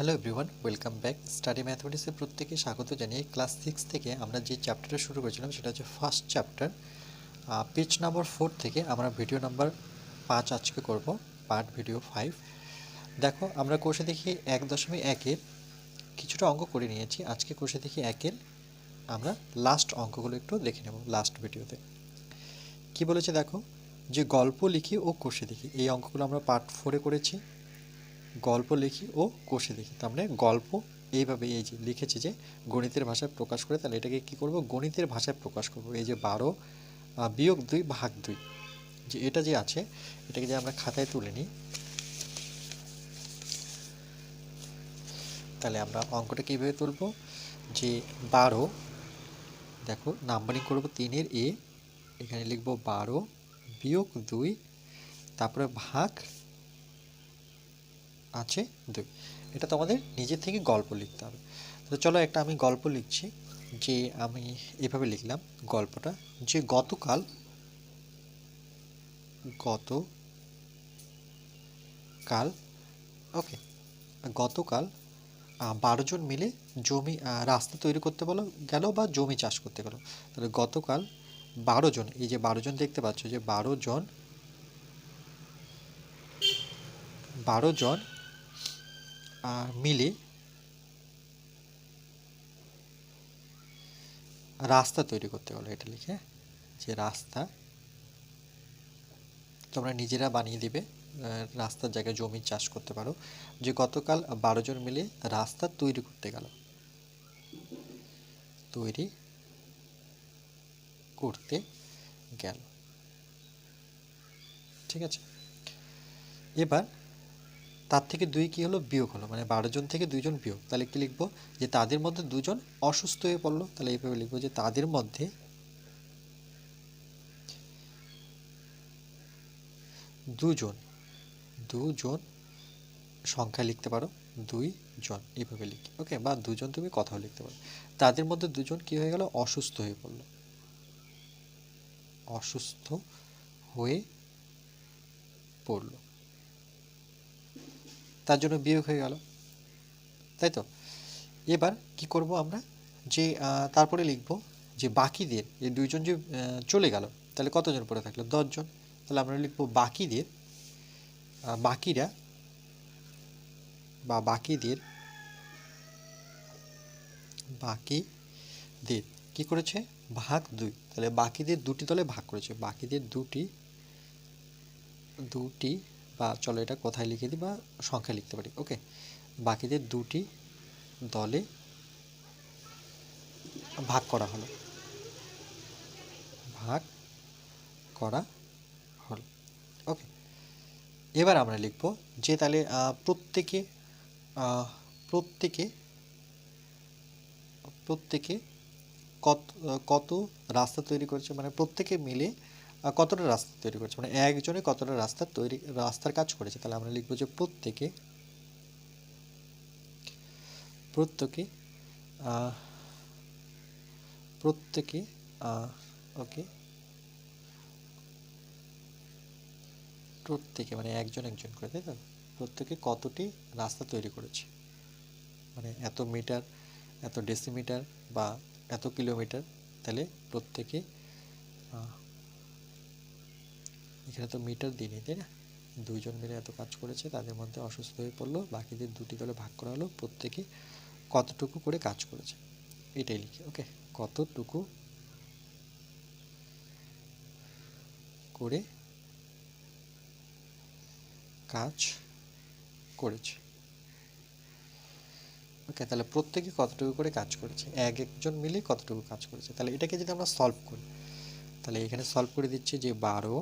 Hello everyone welcome back study ম্যাথমেটিক্সে প্রত্যেকে স্বাগত জানিয়ে ক্লাস সিক্স থেকে আমরা যে চ্যাপ্টারটা শুরু করেছিলাম সেটা হচ্ছে first chapter page number four থেকে আমরা ভিডিও নাম্বার পাঁচ আজকে করব পার্ট ভিডিও ফাইভ দেখো, আমরা কোষে দেখি এক দশমিক একের কিছুটা অঙ্ক করে নিয়েছি। আজকে কোষে দেখি একের আমরা লাস্ট অঙ্কগুলো একটু দেখে নেব লাস্ট ভিডিওতে কি বলেছে দেখো? যে গল্প লিখি ও কোষে দেখি। এই অঙ্কগুলো আমরা পার্ট ফোরে করেছি। গল্প লিখি ও কোষে দেখি। তার মানে গল্প এইভাবে এই যে লিখেছি যে গণিতের ভাষায় প্রকাশ করে, তাহলে এটাকে কি করব? গণিতের ভাষায় প্রকাশ করব। এই যে বারো বিয়োগ দুই ভাগ দুই। যে এটা যে আছে, এটাকে যে আমরা খাতায় তুলে নিই, তাহলে আমরা অঙ্কটা কীভাবে তুলব? যে বারো, দেখো নাম্বারিং করব তিনের এ, এখানে লিখব বারো বিয়োগ দুই, তারপরে ভাগ আছে দুই এটা তোমাদের নিজের থেকে গল্প লিখতে হবে। তো চলো একটা আমি গল্প লিখছি, যে আমি এভাবে লিখলাম গল্পটা, যে গতকাল গত কাল ওকে গতকাল বারো জন মিলে জমি রাস্তা তৈরি করতে বলো, গেল বা জমি চাষ করতে গেল। তাহলে গতকাল বারো জন, এই যে বারো জন দেখতে পাচ্ছ, যে বারো জন বারো জন মিলে রাস্তা তৈরি করতে গেলো এটা লিখে, যে রাস্তা তোমরা নিজেরা বানিয়ে দিবে রাস্তার জায়গায় জমি চাষ করতে পারো। যে গতকাল বারো জন মিলে রাস্তা তৈরি করতে গেল। তৈরি করতে গেল। ঠিক আছে? এবার তার থেকে দুই কি হলো? বিয়োগ হলো। মানে বারো জন থেকে দুইজন বিয়োগ। তাহলে কি লিখব যে তাদের মধ্যে দুজন অসুস্থ হয়ে পড়ল। তাহলে এইভাবে লিখব যে তাদের মধ্যে দুজন দুজন সংখ্যা লিখতে পারো। দুই জন এইভাবে লিখি, ওকে? বা দুজন তুমি কথাও লিখতে পারো। তাদের মধ্যে দুজন কি হয়ে গেল? অসুস্থ হয়ে পড়ল। অসুস্থ হয়ে পড়ল। তার জন্য বিয়োগ হয়ে গেল। তাই তো? এবার কি করব আমরা? যে তারপরে লিখব যে বাকিদের, এই দুইজন যে চলে গেল, তাহলে কতজন পড়ে থাকল? দশজন। তাহলে আমরা লিখব বাকিদের বাকিরা বা বাকিদের বাকিদের কি করেছে? ভাগ দুই। তাহলে বাকিদের দুটি দলে ভাগ করেছে। বাকিদের দুটি দুটি বা চলো এটা কোথায় লিখে দিই বা সংখ্যা লিখতে পারি। ওকে বাকিদের দুটি দলে ভাগ করা হলো। ভাগ করা হলো। ওকে এবার আমরা লিখব যে তাহলে প্রত্যেকে প্রত্যেকে প্রত্যেকে কত কত রাস্তা তৈরি করেছে? মানে প্রত্যেকে মিলে কতটা রাস্তা তৈরি করেছে? মানে একজনে কতটা রাস্তা তৈরি, রাস্তার কাজ করেছে? তাহলে আমরা লিখব যে প্রত্যেকে প্রত্যেকে প্রত্যেকে ওকে, প্রত্যেকে মানে একজন একজন করে, তাই তো? প্রত্যেকে কতটি রাস্তা তৈরি করেছে? মানে এত মিটার, এত ডেসিমিটার বা এত কিলোমিটার, তাহলে প্রত্যেকে এখানে তো মিটার দিইনি তাই না? দুইজন মিলে এত কাজ করেছে, তাদের মধ্যে অসুস্থ হয়ে পড়ল, বাকিদের দুটি দলে ভাগ করা হলো, প্রত্যেকে কতটুকু করে কাজ করেছে? এটাই লিখি, ওকে? কতটুকু করে কাজ করেছে? ওকে, তাহলে প্রত্যেকে কতটুকু করে কাজ করেছে? এক একজন মিলে কতটুকু কাজ করেছে? তাহলে এটাকে যদি আমরা সলভ করি, তাহলে এখানে সলভ করে দিচ্ছি যে বারো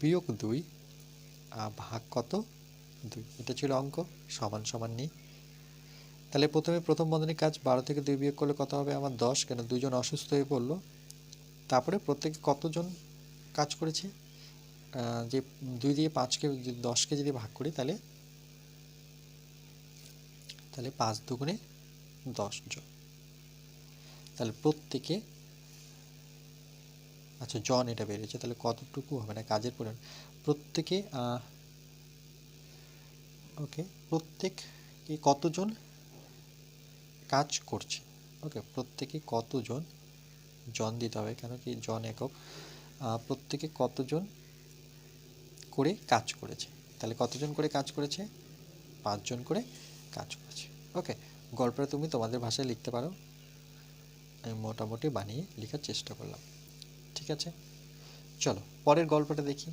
বিয়োগ দুই ভাগ কত? দুই। এটা ছিল অঙ্ক, সমান সমান নেই তাহলে প্রথমে প্রথম বন্ধনীর কাজ বারো থেকে দুই বিয়োগ করলে কত হবে? আমার দশ, কেন দুইজন অসুস্থ হয়ে পড়ল। তারপরে প্রত্যেকে কতজন কাজ করেছে? যে দুই দিয়ে পাঁচকে দশকে যদি ভাগ করি, তাহলে তাহলে পাঁচ দুগুণে দশ জন তাহলে প্রত্যেকে আচ্ছা জন এটা বেরিয়েছে তাহলে কতটুকু হবে? না কাজের পরিমাণ। প্রত্যেকে ওকে প্রত্যেক প্রত্যেকে কতজন কাজ করছে? ওকে, প্রত্যেকে কতজন জন দিতে হবে? কেন কি জন একক? প্রত্যেকে কতজন করে কাজ করেছে? তাহলে কতজন করে কাজ করেছে? পাঁচজন করে কাজ করেছে। ওকে, গল্পটা তুমি তোমাদের ভাষায় লিখতে পারো। আমি মোটামুটি বানিয়ে লেখার চেষ্টা করলাম। ঠিক আছে? চলো, পরের গল্পটা দেখি।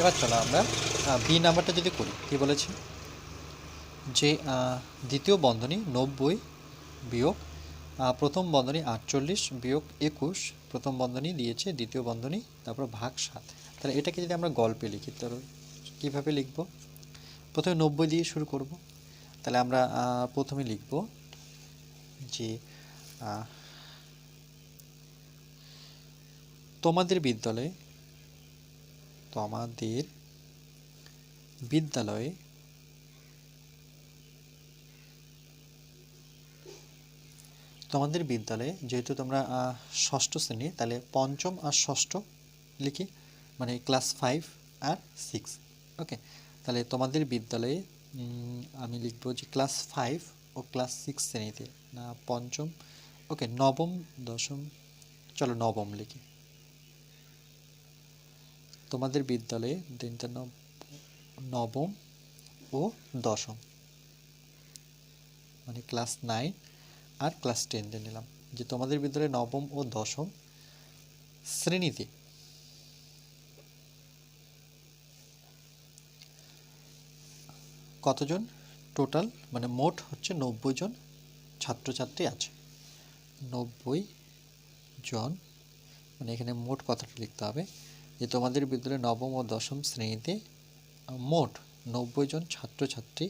এবার চলো আমরা বি নাম্বারটা যদি করি, কি বলেছে? যে দ্বিতীয় বন্ধনী নব্বই বিয়োগ প্রথম বন্ধনী আটচল্লিশ বিয়োগ একুশ, প্রথম বন্ধনী দিয়েছে, দ্বিতীয় বন্ধনী, তারপর ভাগ সাত। তাহলে এটাকে যদি আমরা গল্পে লিখি, তাহলে কীভাবে লিখব? প্রথমে নব্বই দিয়ে শুরু করব। তাহলে আমরা প্রথমে লিখব যে তোমাদের বিদ্যালয়ে তোমাদের বিদ্যালয়ে তোমাদের বিদ্যালয়ে যেহেতু তোমরা ষষ্ঠ শ্রেণি, তাহলে পঞ্চম আর ষষ্ঠ লিখি মানে ক্লাস ফাইভ আর সিক্স, ওকে? তাহলে তোমাদের বিদ্যালয়ে আমি লিখব যে ক্লাস ফাইভ ও ক্লাস সিক্স শ্রেণীতে। না, পঞ্চম। ওকে, নবম, দশম। চলো নবম লিখি। তোমাদের বিদ্যালয়ে দিনটা নবম ও দশম। মানে ক্লাস নাইন আর ক্লাস টেন দিয়ে নিলাম। যে তোমাদের বিদ্যালয়ে নবম ও দশম শ্রেণীতে কতজন? টোটাল মানে মোট হচ্ছে নব্বই জন ছাত্রছাত্রী আছে। নব্বই জন মানে এখানে মোট কথাটা লিখতে হবে যে তোমাদের বিদ্যালয়ে নবম ও দশম শ্রেণীতে মোট নব্বই জন ছাত্রছাত্রী,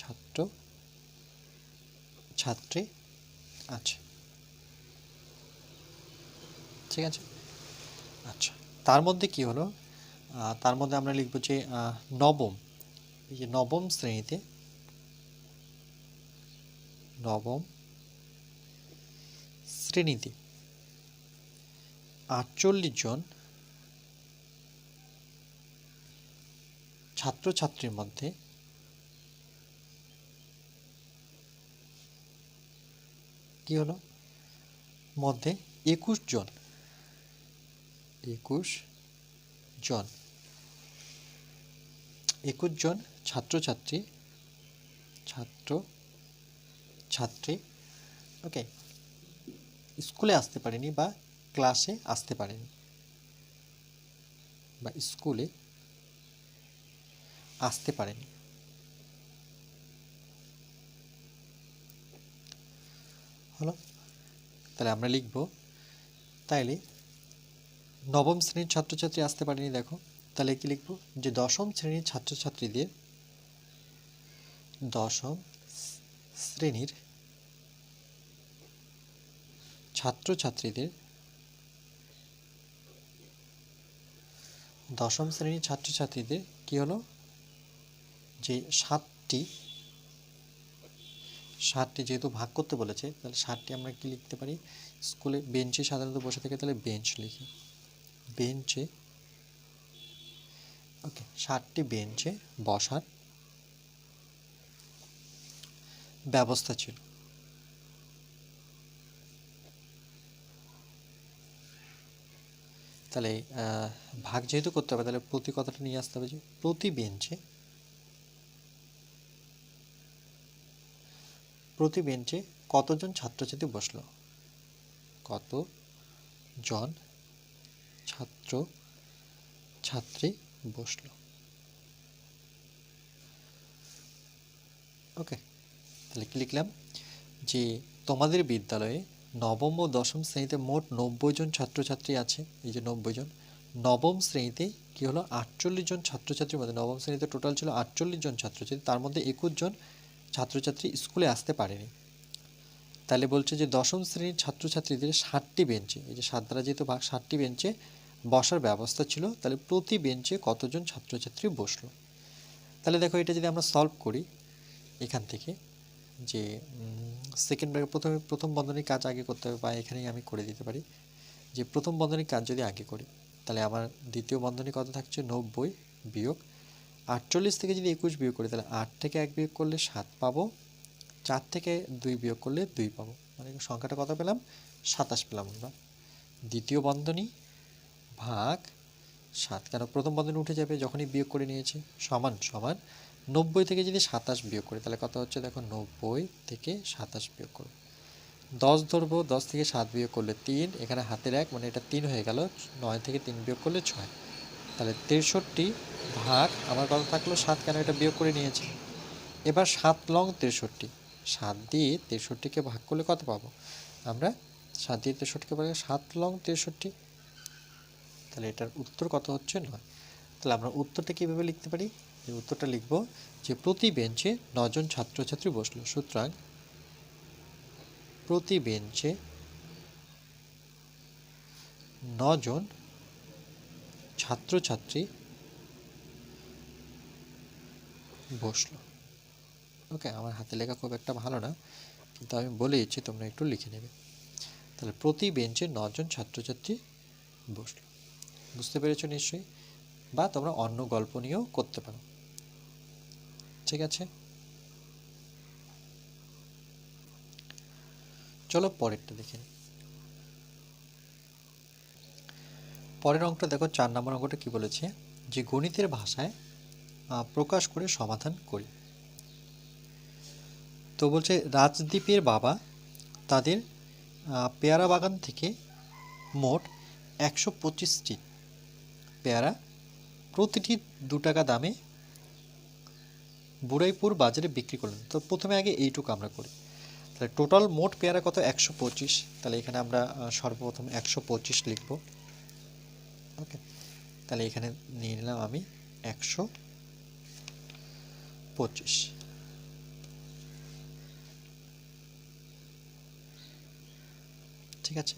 ছাত্র ছাত্রী আছে। ঠিক আছে? আচ্ছা তার মধ্যে কি হলো? তার মধ্যে আমরা লিখব যে নবম এই যে নবম শ্রেণীতে নবম শ্রেণীতে আটচল্লিশ জন ছাত্রছাত্রীর মধ্যে কি হলো? মধ্যে একুশ জন একুশ জন একুশ জন ছাত্রছাত্রী, ছাত্র, ছাত্রী, ওকে, স্কুলে আসতে পারেনি বা ক্লাসে আসতে পারেনি, বা স্কুলে আসতে পারেনি। হলো, তাহলে আমরা লিখব, তাইলে নবম শ্রেণির ছাত্রছাত্রী আসতে পারেনি, দেখো, তাহলে কি লিখব? যে দশম শ্রেণির ছাত্রছাত্রীদের দশম শ্রেণির ছাত্রছাত্রীদের দশম শ্রেণির ছাত্রছাত্রীদের কি হলো? যে সাতটি ষাটটি যেহেতু ভাগ করতে বলেছে, তাহলে ষাটটি আমরা কি লিখতে পারি? স্কুলে বেঞ্চে সাধারণত বসে থেকে তাহলে বেঞ্চ লিখি। বেঞ্চে ওকে ষাটটি বেঞ্চে বসার ব্যবস্থা ছিল। তাহলে ভাগ যেহেতু করতে হবে, তাহলে প্রতি কথাটা নিয়ে আসতে হবে যে প্রতি বেঞ্চে প্রতি বেঞ্চে কতজন ছাত্রছাত্রী বসল? কত জন ছাত্র ছাত্রী বসল? ওকে। তাহলে কি লিখলাম? যে তোমাদের বিদ্যালয়ে নবম ও দশম শ্রেণীতে মোট নব্বই জন ছাত্রছাত্রী আছে। এই যে নব্বই জন। নবম শ্রেণীতে কি হলো? আটচল্লিশ জন ছাত্রছাত্রীর মধ্যে নবম শ্রেণীতে টোটাল ছিল আটচল্লিশ জন ছাত্রছাত্রী। তার মধ্যে একুশ জন ছাত্রছাত্রী স্কুলে আসতে পারেনি। তাহলে বলছে যে দশম শ্রেণির ছাত্রছাত্রীদের ষাটটি বেঞ্চে, এই যে সাত যেহেতু ভাগ, ষাটটি বেঞ্চে বসার ব্যবস্থা ছিল, তাহলে প্রতি বেঞ্চে কতজন ছাত্রছাত্রী বসল? তাহলে দেখো এটা যদি আমরা সলভ করি এখান থেকে যে সেকেন্ড প্রথমে, প্রথম বন্ধনীর কাজ আগে করতে হবে বা এখানেই আমি করে দিতে পারি। যে, প্রথম বন্ধনীর কাজ যদি আগে করি, তাহলে আমার দ্বিতীয় বন্ধনী কত থাকছে? নব্বই বিয়োগ। আটচল্লিশ থেকে যদি একুশ বিয়োগ করি, তাহলে আট থেকে এক বিয়োগ করলে সাত পাবো। চার থেকে দুই বিয়োগ করলে দুই পাবো। মানে সংখ্যাটা কত পেলাম? সাতাশ পেলাম আমরা। দ্বিতীয় বন্ধনী ভাগ সাত। কেন? প্রথম বন্ধনী উঠে যাবে, যখনই বিয়োগ করে নিয়েছে। সমান সমান নব্বই থেকে যদি সাতাশ বিয়োগ করি, তাহলে কত হচ্ছে দেখো নব্বই থেকে সাতাশ বিয়োগ করব। দশ ধরবো, দশ থেকে সাত বিয়োগ করলে তিন, এখানে হাতের এক মানে এটা তিন হয়ে গেল, নয় থেকে তিন বিয়োগ করলে ছয়। তাহলে তেষট্টি ভাগ, আমার কথা থাকল সাত, কেন এটা বিয়োগ করে নিয়েছি? এবার সাত লং তেষট্টি, সাত দিয়ে তেষট্টিকে ভাগ করলে কত পাবো? আমরা সাত দিয়ে তেষট্টিকে ভাগ সাত লং তেষট্টি। তাহলে এটার উত্তর কত হচ্ছে? নয়। তাহলে আমরা উত্তরটা কীভাবে লিখতে পারি? যে উত্তরটা লিখব যে প্রতি বেঞ্চে নজন ছাত্রছাত্রী বসল। সুতরাং প্রতি বেঞ্চে নজন ছাত্রছাত্রী বসল। ওকে, আমার হাতে লেখা খুব একটা ভালো না, কিন্তু আমি বলে দিচ্ছি, তোমরা একটু লিখে নেবে। তাহলে প্রতি বেঞ্চে নজন ছাত্রছাত্রী বসল। বুঝতে পেরেছ নিশ্চয়ই? বা তোমরা অন্য গল্প নিয়েও করতে পারো। ঠিক আছে চলো পরেরটা দেখে পরের অঙ্কটা দেখো, চার নম্বর অঙ্কটা কি বলেছে? যে গণিতের ভাষায় প্রকাশ করে সমাধান করি। তো বলছে, রাজদ্বীপের বাবা তাদের পেয়ারা বাগান থেকে মোট একশো পঁচিশটি পেয়ারা প্রতিটি দু টাকা দামে বুড়াইপুর বাজারে বিক্রি করলেন। তো প্রথমে আগে এইটুকু আমরা করি। তাহলে টোটাল মোট পেয়ারা কত? একশো পঁচিশ। তাহলে এখানে আমরা সর্বপ্রথম একশো পঁচিশ লিখব। ওকে? তাহলে এখানে নিয়ে নিলাম আমি একশো পঁচিশ। ঠিক আছে?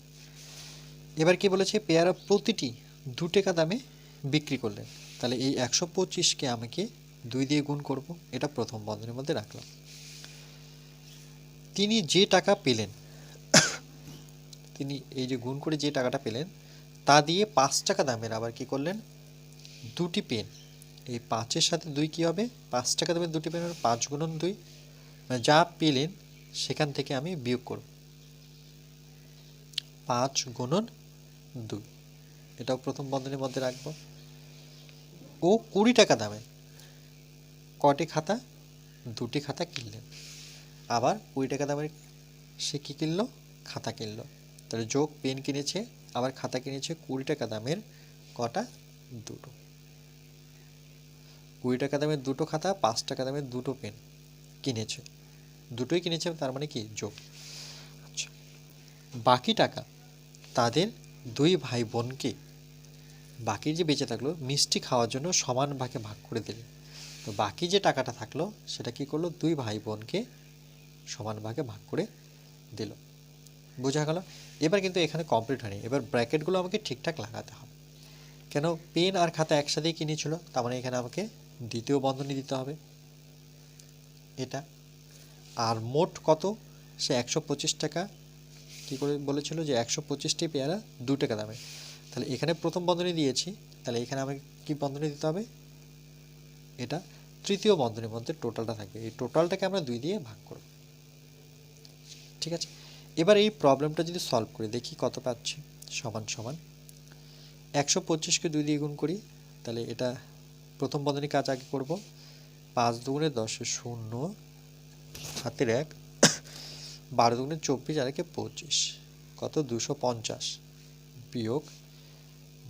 এবার কি বলেছে? পেয়ারা প্রতিটি দু টাকা দামে বিক্রি করলেন। তাহলে এই একশো পঁচিশকে আমাকে দুই দিয়ে গুণ করব, এটা প্রথম বন্ধনের মধ্যে রাখলাম। তিনি যে টাকা পেলেন, তিনি এই যে গুণ করে যে টাকাটা পেলেন, তা দিয়ে পাঁচ টাকা দামের আবার কি করলেন? দুটি পেন। এই পাঁচের সাথে দুই কি হবে? পাঁচ টাকা দামের দুটি পেন পাঁচ গুণন দুই। মানে যা পেলেন, সেখান থেকে আমি বিয়োগ করব। পাঁচ গুণন দুই। এটাও প্রথম বন্ধনের মধ্যে রাখব। ও কুড়ি টাকা দামে। কটি খাতা? দুটি খাতা কিনলেন আবার কুড়ি টাকা দামের সে কী কিনলো? খাতা কিনলো। তাহলে যোগ পেন কিনেছে, আবার খাতা কিনেছে কুড়ি টাকা দামের কটা? দুটো। কুড়ি টাকা দামের দুটো খাতা, পাঁচ টাকা দামের দুটো পেন কিনেছে। দুটোই কিনেছে, তার মানে কি? যোগ। আচ্ছা। বাকি টাকা তাদের দুই ভাই বোনকে বাকি যে বেঁচে থাকল, মিষ্টি খাওয়ার জন্য সমান ভাগে ভাগ করে দিলেন। তো বাকি যে টাকাটা থাকল, সেটা কি করল? দুই ভাই বোনকে সমান ভাগে ভাগ করে দিল। বোঝা গেল? এবার কিন্তু এখানে কমপ্লিট হয়নি। এবার ব্র্যাকেটগুলো আমাকে ঠিকঠাক লাগাতে হবে। কেন? পেন আর খাতা একসাথেই কিনেছিল, তার মানে এখানে আমাকে দ্বিতীয় বন্ধনী দিতে হবে। এটা। আর মোট কত? সে একশো পঁচিশ টাকা। কী করে বলেছিল যে একশো পঁচিশটি পেয়ারা দু টাকা দামে। তাহলে এখানে প্রথম বন্ধনী দিয়েছি। তাহলে এখানে আমাকে কি বন্ধনী দিতে হবে? এটা। তৃতীয় বন্ধনীর মধ্যে টোটালটা থাকবে। এই টোটালটাকে আমরা দুই দিয়ে ভাগ করব। ঠিক আছে? এবার এই প্রবলেমটা যদি সলভ করি, দেখি কত পাচ্ছি। সমান সমান একশো পঁচিশকে দুই দিয়ে গুণ করি, তাহলে এটা প্রথম বন্ধনী কাজ আগে করব। পাঁচ দুগুণে দশে শূন্য, হাতের এক, বারো দুগুণে চব্বিশ, আর একে পঁচিশ। কত? দুশো পঞ্চাশ। বিয়োগ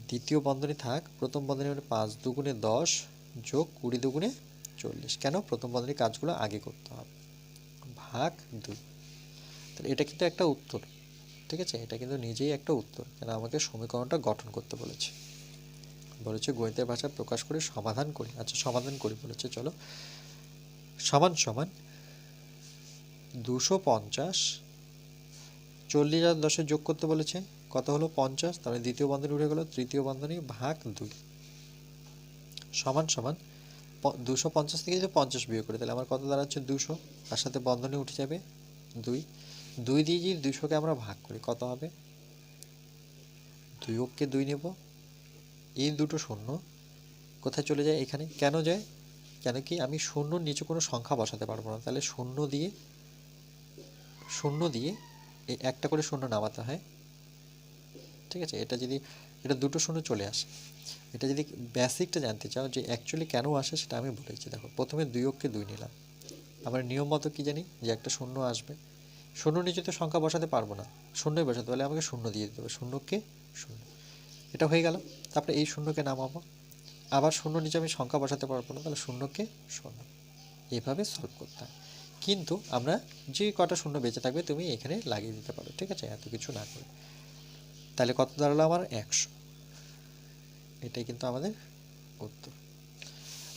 দ্বিতীয় বন্ধনী থাক, প্রথম বন্ধনী মানে পাঁচ দুগুণে দশ যোগ কুড়ি দুগুণে চল্লিশ। কেন? প্রথম বন্ধনীর কাজগুলো আগে করতে হবে। ভাগ দুই। তাহলে এটা কিন্তু একটা উত্তর, ঠিক আছে? এটা কিন্তু নিজেই একটা উত্তর, কেন আমাকে সমীকরণটা গঠন করতে বলেছে। বলেছে গণিতের ভাষায় প্রকাশ করে সমাধান করি। আচ্ছা সমাধান করি বলেছে, চলো। সমান সমান দুশো পঞ্চাশ। চল্লিশ আর দশে যোগ করতে বলেছে, কত হলো পঞ্চাশ? তাহলে দ্বিতীয় বন্ধনী উঠে গেল, তৃতীয় বন্ধনী ভাগ দুই। সমান সমান দুশো পঞ্চাশ থেকে যদি পঞ্চাশ বিয়োগ করি, তাহলে আমার কত দাঁড়াচ্ছে? দুশো। তার সাথে বন্ধনী উঠে যাবে দুই। দুই দিয়ে যদি দুশোকে আমরা ভাগ করি, কত হবে? দুই অক্ষে দুই নেব। এই দুটো শূন্য কোথায় চলে যায়? এখানে। কেন যায়? কেন কি? আমি শূন্যর নিচে কোনো সংখ্যা বসাতে পারব না। তাহলে শূন্য দিয়ে শূন্য দিয়ে একটা করে শূন্য নামাতে হয়। ঠিক আছে? এটা যদি এটা দুটো শূন্য চলে আসে। এটা যদি বেসিকটা জানতে চাও যে অ্যাকচুয়ালি কেন আসে সেটা আমি বলেছি। দেখো, প্রথমে দুই অক্ষে দুই নিলাম। আমরা নিয়ম মতো কী জানি? যে একটা শূন্য আসবে। শূন্য নিচে তো সংখ্যা বসাতে পারব না, শূন্যই বসাতে পারলে আমাকে শূন্য দিয়ে দিতে হবে। শূন্যকে শূন্য। এটা হয়ে গেল। তারপরে এই শূন্যকে নামাবো। আবার শূন্য নিচে আমি সংখ্যা বসাতে পারব না, তাহলে শূন্যকে শূন্য। এইভাবে সলভ করতে হয়। কিন্তু আমরা যে কটা শূন্য বেঁচে থাকবে, তুমি এখানে লাগিয়ে দিতে পারো। ঠিক আছে? এত কিছু না করে। তাহলে কত দাঁড়াল আমার একশো। এটাই কিন্তু আমাদের উত্তর।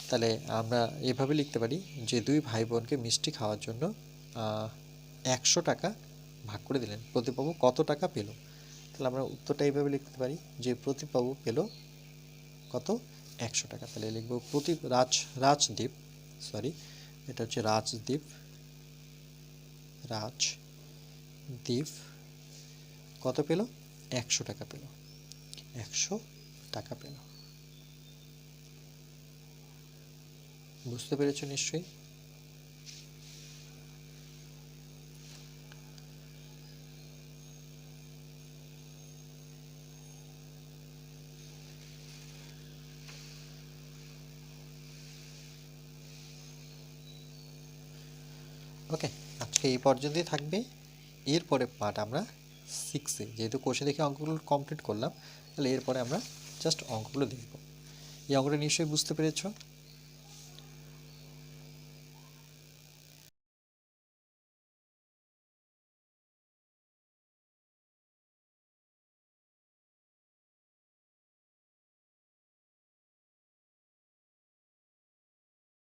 তাহলে আমরা এভাবে লিখতে পারি যে দুই ভাই বোনকে মিষ্টি খাওয়ার জন্য একশো টাকা ভাগ করে দিলেন। প্রতিবাবু কত টাকা পেল? তাহলে আমরা উত্তরটা এইভাবে লিখতে পারি যে প্রতিবাবু পেল কত? একশো টাকা। তাহলে লিখব প্রতি, রাজ, রাজদীপ সরি এটা হচ্ছে রাজদীপ রাজদীপ কত পেল? একশো টাকা পেল। একশো টাকা পেল। বুঝতে পেরেছ নিশ্চয়ই? ওকে আজকে এই পর্যন্তই থাকবে। এরপরে পার্ট আমরা সিক্সে যেহেতু কোষে দেখে অঙ্কগুলো কমপ্লিট করলাম, তাহলে এরপরে আমরা জাস্ট অঙ্কগুলো দেখব। এই অঙ্কটা নিশ্চয়ই বুঝতে পেরেছ?